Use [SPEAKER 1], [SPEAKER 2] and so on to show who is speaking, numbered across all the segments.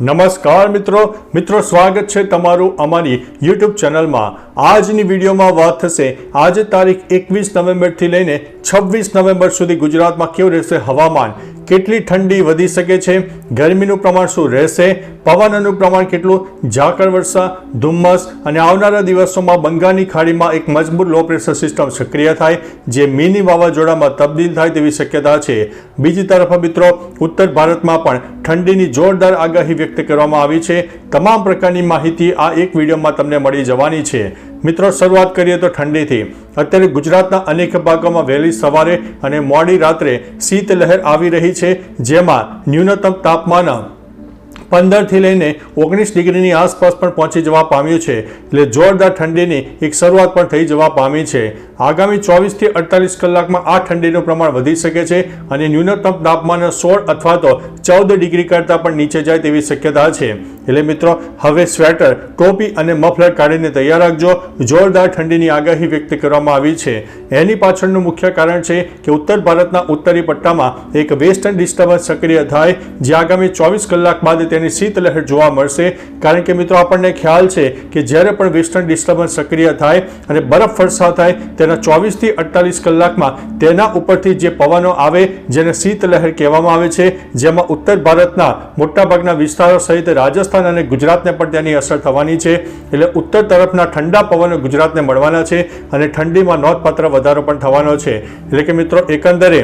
[SPEAKER 1] નમસ્કાર મિત્રો. મિત્રો, સ્વાગત છે તમારું અમારી યુટ્યુબ ચેનલમાં. આજની વિડીયોમાં વાત થશે, આજે તારીખ એકવીસ નવેમ્બરથી લઈને છવ્વીસ નવેમ્બર સુધી ગુજરાતમાં કેવું રહેશે હવામાન? કેટલી ઠંડી વધી શકે છે? ગરમીનું પ્રમાણ શું રહેશે? પવનનું પ્રમાણ કેટલું? ઝાકળ વર્ષા, ધુમ્મસ અને આવનારા દિવસોમાં બંગાળની ખાડીમાં એક મજબૂત લો પ્રેશર સિસ્ટમ સક્રિય થાય, જે મિની વાવાઝોડામાં તબદીલ થાય તેવી શક્યતા છે. બીજી તરફ મિત્રો, ઉત્તર ભારતમાં પણ ઠંડીની જોરદાર આગાહી વ્યક્ત કરવામાં આવી છે. તમામ પ્રકારની માહિતી આ એક વિડીયોમાં તમને મળી જવાની છે. મિત્રો, શરૂઆત કરીએ તો ઠંડીથી. અત્યારે ગુજરાતના અનેક ભાગોમાં વહેલી સવારે અને મોડી રાત્રે શીતલહેર આવી રહી છે, જેમાં ન્યૂનતમ તાપમાન પંદરથી લઈને ઓગણીસ ડિગ્રીની આસપાસ પણ પહોંચી જવા પામ્યું છે. એટલે જોરદાર ઠંડીની એક શરૂઆત પણ થઈ જવા પામી છે. આગામી ચોવીસથી અડતાલીસ કલાકમાં આ ઠંડીનું પ્રમાણ વધી શકે છે અને ન્યૂનતમ તાપમાન સોળ અથવા તો ચૌદ ડિગ્રી કરતાં પણ નીચે જાય તેવી શક્યતા છે. એટલે મિત્રો, હવે સ્વેટર, ટોપી અને મફલર કાઢીને તૈયાર રાખજો. જોરદાર ઠંડીની આગાહી વ્યક્ત કરવામાં આવી છે. એની પાછળનું મુખ્ય કારણ છે કે ઉત્તર ભારતના ઉત્તરી પટ્ટામાં એક વેસ્ટર્ન ડિસ્ટર્બન્સ સક્રિય થાય, જે આગામી ચોવીસ કલાક બાદ તેની શીતલહેર જોવા મળશે. કારણ કે મિત્રો, આપણને ખ્યાલ છે કે જ્યારે પણ વેસ્ટર્ન ડિસ્ટર્બન્સ સક્રિય થાય અને બરફ વર્ષા થાય તેના ચોવીસથી અડતાલીસ કલાકમાં તેના ઉપરથી જે પવનો આવે, જેને શીતલહેર કહેવામાં આવે છે, જેમાં ઉત્તર ભારતના મોટાભાગના વિસ્તારો સહિત રાજસ્થાન અને ગુજરાતને પણ તેની અસર થવાની છે. એટલે ઉત્તર તરફના ઠંડા પવનો ગુજરાતને મળવાના છે અને ઠંડીમાં નોંધપાત્ર વધારો પણ થવાનો છે. એટલે કે મિત્રો, એકંદરે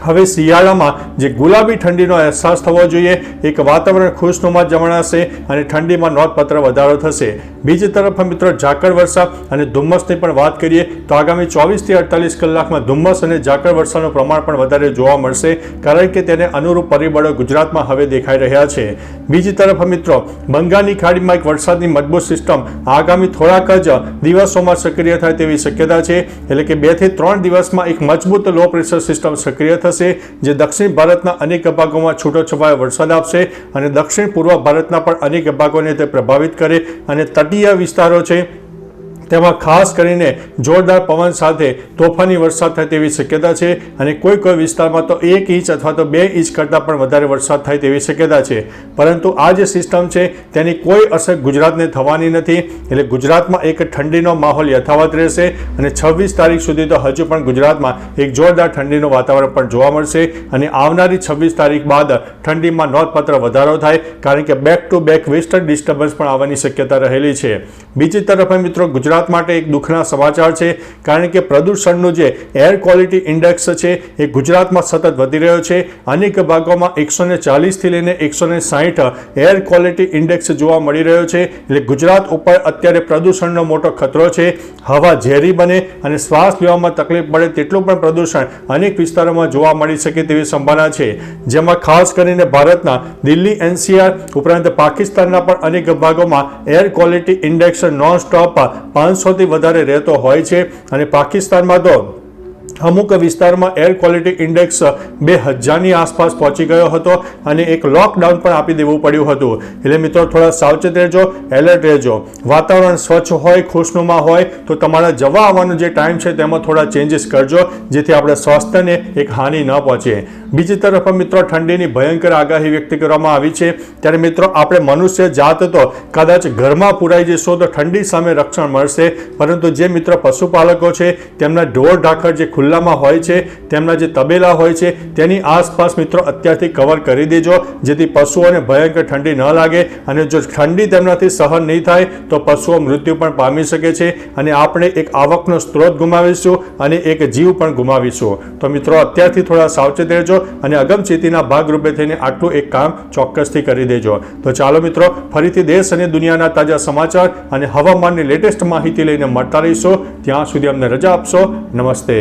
[SPEAKER 1] હવે શિયાળામાં જે ગુલાબી ઠંડીનો અહેસાસ થવો જોઈએ, એક વાતાવરણ ખુશનુમા જમણાશે અને ઠંડીમાં નોંધપાત્ર વધારો થશે. બીજી તરફ મિત્રો ઝાકળ વર્ષા અને ધુમ્મસની પણ વાત કરીએ, તો આગામી ચોવીસથી અડતાલીસ કલાકમાં ધુમ્મસ અને ઝાકળ વર્ષાનું પ્રમાણ પણ વધારે જોવા મળશે, કારણ કે તેને અનુરૂપ પરિબળો ગુજરાતમાં હવે દેખાઈ રહ્યા છે. બીજી તરફ મિત્રો, બંગાળની ખાડીમાં એક વરસાદની મજબૂત સિસ્ટમ, આગામી થોડાક જ દિવસોમાં સક્રિય થાય તેવી શક્યતા છે, એટલે કે બેથી ત્રણ દિવસમાં એક મજબૂત લો પ્રેશર સિસ્ટમ સક્રિય થશે, જે દક્ષિણ ભારતના અનેક ભાગોમાં છૂટો છવાયો વરસાદ આપશે અને દક્ષિણ પૂર્વ ભારતના પણ અનેક ભાગોને તે પ્રભાવિત કરે અને તટીય વિસ્તારો છે તેમાં ખાસ કરીને જોરદાર પવન સાથે તોફાની વરસાદ થાય તેવી શક્યતા છે અને કોઈ કોઈ વિસ્તારમાં તો એક ઇંચ અથવા તો બે ઇંચ કરતાં પણ વધારે વરસાદ થાય તેવી શક્યતા છે. પરંતુ આ જે સિસ્ટમ છે, તેની કોઈ અસર ગુજરાતને થવાની નથી. એટલે ગુજરાતમાં એક ઠંડીનો માહોલ યથાવત રહેશે અને છવ્વીસ તારીખ સુધી તો હજુ પણ ગુજરાતમાં એક જોરદાર ઠંડીનું વાતાવરણ પણ જોવા મળશે અને આવનારી છવ્વીસ તારીખ બાદ ઠંડીમાં નોંધપાત્ર વધારો થાય, કારણ કે back to back western disturbance પણ આવવાની શક્યતા રહેલી છે. બીજી તરફ મિત્રો, ગુજરાત માટે એક દુઃખના સમાચાર છે, કારણ કે પ્રદૂષણનું જે એર ક્વોલિટી ઇન્ડેક્સ છે, એ ગુજરાતમાં સતત વધી રહ્યો છે. અનેક ભાગોમાં એકસો ને ચાલીસથી લઈને એકસો ને સાહીઠ એર ક્વોલિટી ઇન્ડેક્સ જોવા મળી રહ્યો છે. એટલે ગુજરાત ઉપર અત્યારે પ્રદૂષણનો મોટો ખતરો છે. હવા ઝેરી બને અને શ્વાસ લેવામાં તકલીફ પડે તેટલું પણ પ્રદૂષણ અનેક વિસ્તારોમાં જોવા મળી શકે તેવી સંભાવના છે. જેમાં ખાસ કરીને ભારતના દિલ્હી, એનસીઆર ઉપરાંત પાકિસ્તાનના પણ અનેક ભાગોમાં air quality index non stop પાંચસોથી વધારે રહેતો હોય છે અને પાકિસ્તાનમાં તો અમુક વિસ્તારમાં એર ક્વોલિટી ઇન્ડેક્સ બે હજારની આસપાસ પહોંચી ગયો હતો અને એક લોકડાઉન પણ આપી દેવું પડ્યું હતું. એટલે મિત્રો, થોડા સાવચેત રહેજો એલર્ટ રહેજો. વાતાવરણ સ્વચ્છ હોય, ખુશનુમા હોય, તો તમારા જવા આવવાનો જે ટાઈમ છે તેમાં થોડા ચેન્જીસ કરજો, જેથી આપણે સ્વાસ્થ્યને એક હાનિ ન પહોંચે. બીજી તરફ મિત્રો, ઠંડીની ભયંકર આગાહી વ્યક્ત કરવામાં આવી છે. ત્યારે મિત્રો, આપણે મનુષ્ય જાત તો કદાચ ઘરમાં પુરાઈ જશો તો ઠંડી સામે રક્ષણ મળશે. પરંતુ જે મિત્ર પશુપાલકો છે, તેમના ઢોર ઢાખર જે ખુલ્લામાં હોય છે, તેમના જે તબેલા હોય છે, તેની આસપાસ મિત્રો અત્યારથી કવર કરી દેજો, જેથી પશુઓને ભયંકર ઠંડી ન લાગે અને જો ઠંડી તેમનાથી સહન નહીં થાય, તો પશુઓ મૃત્યુ પણ પામી શકે છે અને આપણે એક આવકનો સ્ત્રોત ગુમાવીશું અને એક જીવ પણ ગુમાવીશું. તો મિત્રો અત્યારથી થોડા સાવચેત રહેજો અને અગમચેતીના ભાગરૂપે થઈને આટલું એક કામ ચોક્કસથી કરી દેજો. તો ચાલો મિત્રો, ફરીથી દેશ અને દુનિયાના તાજા સમાચાર અને હવામાનની લેટેસ્ટ માહિતી લઈને મળતા રહીશું. ત્યાં સુધી અમને રજા આપશો. નમસ્તે.